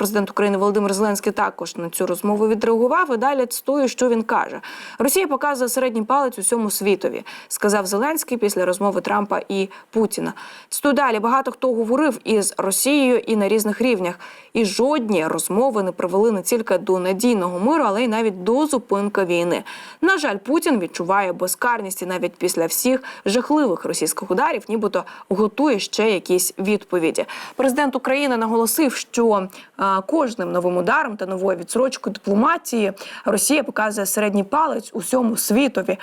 президент України Володимир Зеленський також на цю розмову відреагував. І далі цитую, що він каже: Росія показує середній палець усьому світові, сказав Зеленський після розмови Трампа і Путіна. Цитую далі багато хто говорив із Росією і на різних рівнях, і жодні розмови не привели не тільки до надійного миру, але й навіть до зупинки війни. На жаль, Путін відчуває безкарність і навіть після всіх жахливих російських ударів, нібито готує ще якісь відповіді. Президент України наголосив, що а, кожним новим ударом та новою відсрочкою дипломатії Росія показує середній палець усьому світові.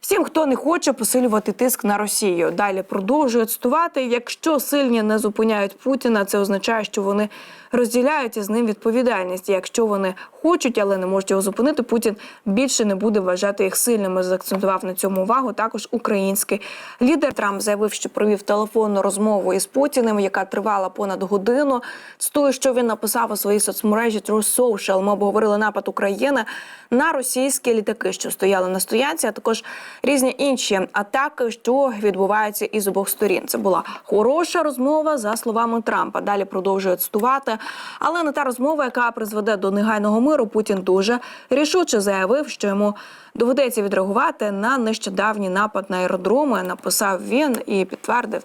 Всім, хто не хоче посилювати тиск на Росію, далі продовжує цитувати. Якщо сильні не зупиняють Путіна, це означає, що вони розділяють із ним відповідальність. Якщо вони хочуть, але не можуть його зупинити, Путін більше не буде вважати їх сильними. Заакцентував на цьому увагу. Також український лідер Трамп заявив, що провів телефонну розмову із Путіним, яка тривала понад годину. З того, що він написав у своїй соцмережі True Social, ми обговорили напад України на російські літаки, що стояли на стоянці, а також різні інші атаки, що відбуваються із обох сторін. Це була хороша розмова за словами Трампа. Далі продовжує цитувати. Але не та розмова, яка призведе до негайного миру. Путін дуже рішуче заявив, що йому доведеться відреагувати на нещодавній напад на аеродроми. Написав він і підтвердив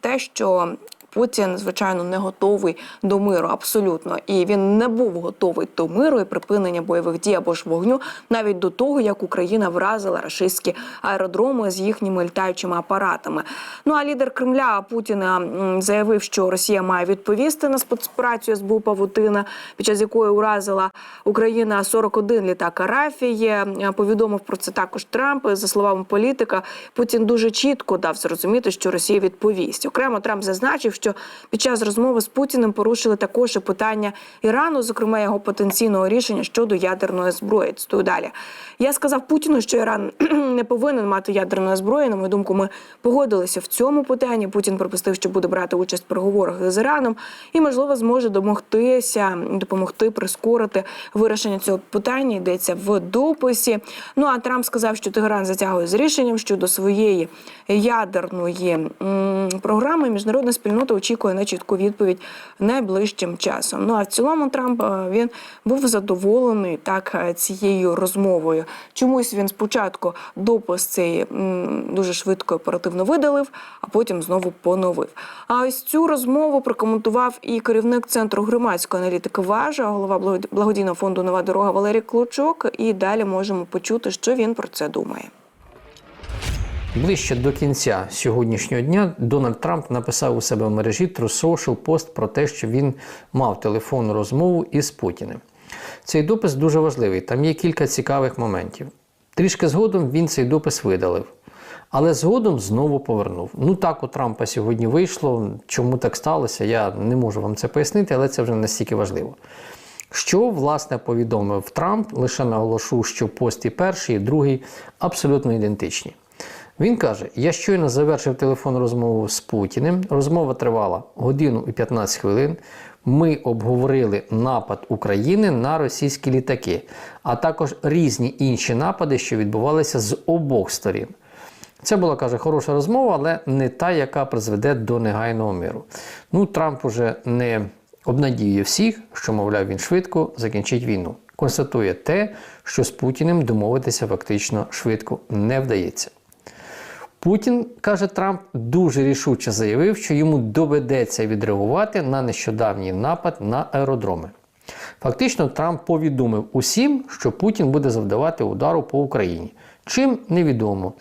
те, що. Путін, звичайно, не готовий до миру абсолютно, і він не був готовий до миру і припинення бойових дій або ж вогню навіть до того, як Україна вразила рашистські аеродроми з їхніми літаючими апаратами. Ну а лідер Кремля Путіна заявив, що Росія має відповісти на спецоперацію СБУ Павутина, під час якої уразила Україна 41 літак Арафії. Е, Повідомив про це також Трамп. За словами політика, Путін дуже чітко дав зрозуміти, що Росія відповість. Окремо Трамп зазначив, що під час розмови з Путіним порушили також і питання Ірану, зокрема його потенційного рішення щодо ядерної зброї. Цитую далі. Я сказав Путіну, що Іран не повинен мати ядерної зброї. На мою думку, ми погодилися в цьому питанні. Путін припустив, що буде брати участь в переговорах з Іраном і, можливо, зможе домогтися, допомогти прискорити вирішення цього питання. Йдеться в дописі. Ну а Трамп сказав, що Тегеран затягує з рішенням щодо своєї ядерної програми. Міжнародна спільнота очікує на чітку відповідь найближчим часом. Ну а в цілому Трамп е, він був задоволений так е, цією розмовою. Чомусь він спочатку допис цей дуже швидко оперативно видалив, а потім знову поновив. А ось цю розмову прокоментував і керівник центру громадської аналітики Важа, голова благод- благодійного фонду Нова дорога Валерій Клочок. І далі можемо почути, що він про це думає. Ближче до кінця сьогоднішнього дня Дональд Трамп написав у себе в мережі True пост про те, що він мав телефонну розмову із Путіним. Цей допис дуже важливий, там є кілька цікавих моментів. Трішки згодом він цей допис видалив, але згодом знову повернув. Ну так у Трампа сьогодні вийшло. Чому так сталося, я не можу вам це пояснити, але це вже настільки важливо. Що власне повідомив Трамп, лише наголошу, що пост і перший, і другий абсолютно ідентичні. Він каже: Я щойно завершив телефонну розмову з Путіним. Розмова тривала годину і 15 хвилин. Ми обговорили напад України на російські літаки, а також різні інші напади, що відбувалися з обох сторін. Це була, каже, хороша розмова, але не та, яка призведе до негайного миру. Ну, Трамп уже не обнадіює всіх, що, мовляв, він швидко закінчить війну. Констатує те, що з Путіним домовитися фактично швидко не вдається. Путін, каже Трамп, дуже рішуче заявив, що йому доведеться відреагувати на нещодавній напад на аеродроми. Фактично, Трамп повідомив усім, що Путін буде завдавати удару по Україні. Чим невідомо.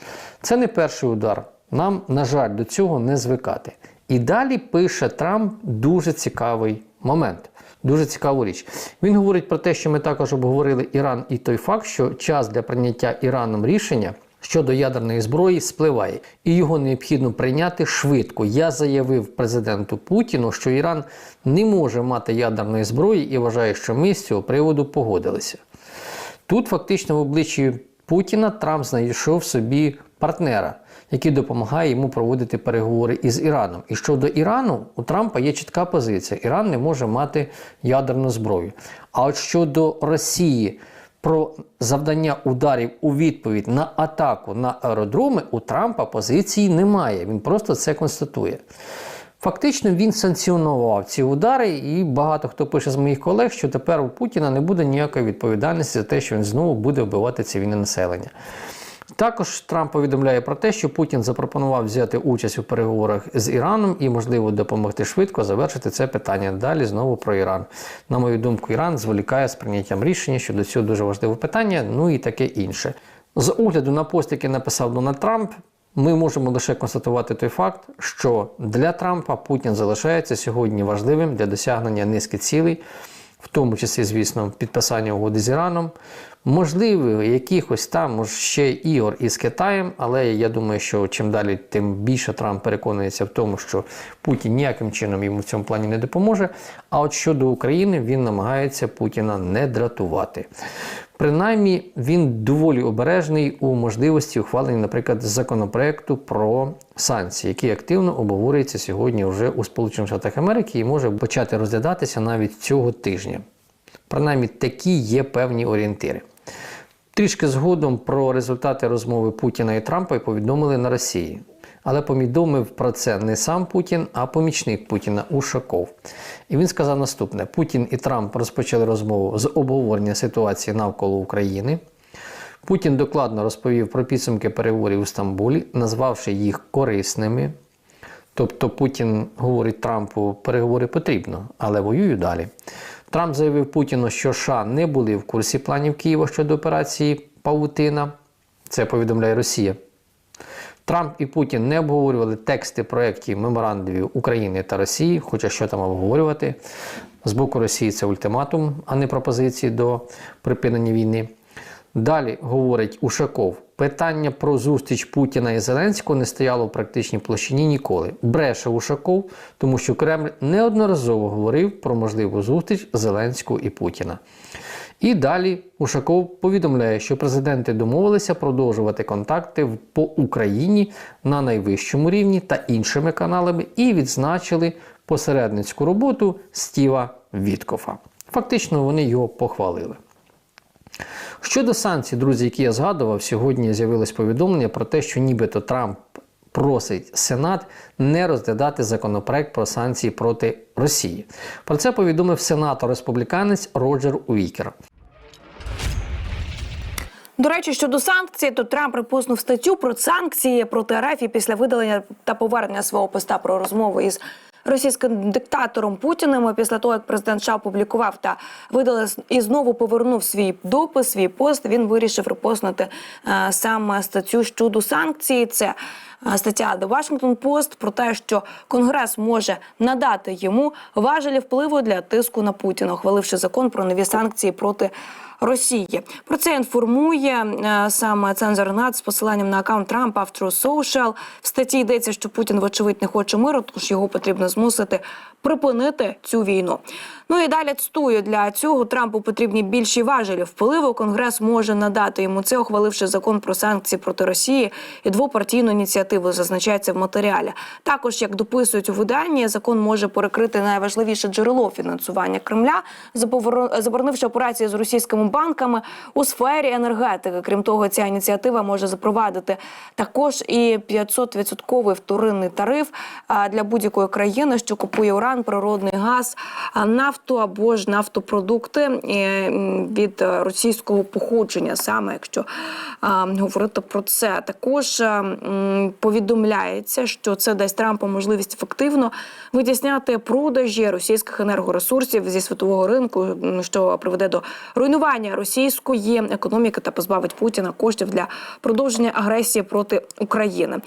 Це не перший удар. Нам, на жаль, до цього не звикати. І далі пише Трамп дуже цікавий момент. Дуже цікаву річ. Він говорить про те, що ми також обговорили Іран і той факт, що час для прийняття Іраном рішення щодо ядерної зброї спливає, і його необхідно прийняти швидко. Я заявив президенту Путіну, що Іран не може мати ядерної зброї і вважає, що ми з цього приводу погодилися. Тут фактично в обличчі Путіна Трамп знайшов собі партнера, який допомагає йому проводити переговори із Іраном. І щодо Ірану, у Трампа є чітка позиція: Іран не може мати ядерну зброю. А от щодо Росії про завдання ударів у відповідь на атаку на аеродроми, у Трампа позиції немає. Він просто це констатує. Фактично він санкціонував ці удари, і багато хто пише з моїх колег, що тепер у Путіна не буде ніякої відповідальності за те, що він знову буде вбивати цивільне населення. Також Трамп повідомляє про те, що Путін запропонував взяти участь у переговорах з Іраном і, можливо, допомогти швидко завершити це питання. Далі знову про Іран. На мою думку, Іран зволікає з прийняттям рішення щодо цього дуже важливого питання, ну і таке інше. З огляду на пост, який написав Дональд Трамп, ми можемо лише констатувати той факт, що для Трампа Путін залишається сьогодні важливим для досягнення низки цілей, в тому числі, звісно, підписання угоди з Іраном, можливо, якихось там може, ще ігор із Китаєм, але я думаю, що чим далі, тим більше Трамп переконується в тому, що Путін ніяким чином йому в цьому плані не допоможе. А от щодо України, він намагається Путіна не дратувати. Принаймні, він доволі обережний у можливості ухвалення, наприклад, законопроекту про санкції, який активно обговорюється сьогодні вже у Сполучених Штатах Америки і може почати розглядатися навіть цього тижня. Принаймні, такі є певні орієнтири. Трішки згодом про результати розмови Путіна і Трампа повідомили на Росії. Але повідомив про це не сам Путін, а помічник Путіна Ушаков. І він сказав наступне: Путін і Трамп розпочали розмову з обговорення ситуації навколо України. Путін докладно розповів про підсумки переговорів у Стамбулі, назвавши їх корисними. Тобто Путін говорить Трампу, переговори потрібно, але воюю далі. Трамп заявив Путіну, що США не були в курсі планів Києва щодо операції Павутина. Це повідомляє Росія. Трамп і Путін не обговорювали тексти проєктів меморандумів України та Росії, хоча що там обговорювати. З боку Росії це ультиматум, а не пропозиції до припинення війни. Далі говорить Ушаков, питання про зустріч Путіна і Зеленського не стояло в практичній площині ніколи. Бреше Ушаков, тому що Кремль неодноразово говорив про можливу зустріч Зеленського і Путіна. І далі Ушаков повідомляє, що президенти домовилися продовжувати контакти по Україні на найвищому рівні та іншими каналами і відзначили посередницьку роботу Стіва Віткофа. Фактично вони його похвалили. Щодо санкцій, друзі, які я згадував, сьогодні з'явилось повідомлення про те, що нібито Трамп просить Сенат не розглядати законопроект про санкції проти Росії. Про це повідомив сенатор-республіканець Роджер Уікер. До речі, щодо санкцій, то Трамп припуснув статтю про санкції проти РФ після видалення та повернення свого поста про розмову із російським диктатором Путіним. Після того, як президент США опублікував та видалив і знову повернув свій допис, свій пост, він вирішив репостнути е, саме статтю щодо санкцій. Це е, стаття The Washington Post про те, що Конгрес може надати йому важелі впливу для тиску на Путіна, ухваливши закон про нові санкції проти. Росії про це інформує е, саме цензор НАЦ з посиланням на аккаунт Трампа в True Social. В статті йдеться, що Путін, вочевидь, не хоче миру, тож його потрібно змусити припинити цю війну. Ну і далі цитую, для цього Трампу потрібні більші важелі впливу. Конгрес може надати йому це, ухваливши закон про санкції проти Росії і двопартійну ініціативу. Зазначається в матеріалі. Також як дописують у виданні, закон може перекрити найважливіше джерело фінансування Кремля, заборонивши операції з російськими банками у сфері енергетики. Крім того, ця ініціатива може запровадити також і 500% вторинний тариф для будь-якої країни, що купує уран, природний газ, нафту або ж нафтопродукти е, від російського походження, саме якщо говорити про це. Також повідомляється, що це дасть Трампу можливість ефективно витісняти продажі російських енергоресурсів зі світового ринку, що приведе до руйнування російської економіки та позбавить Путіна коштів для продовження агресії проти України.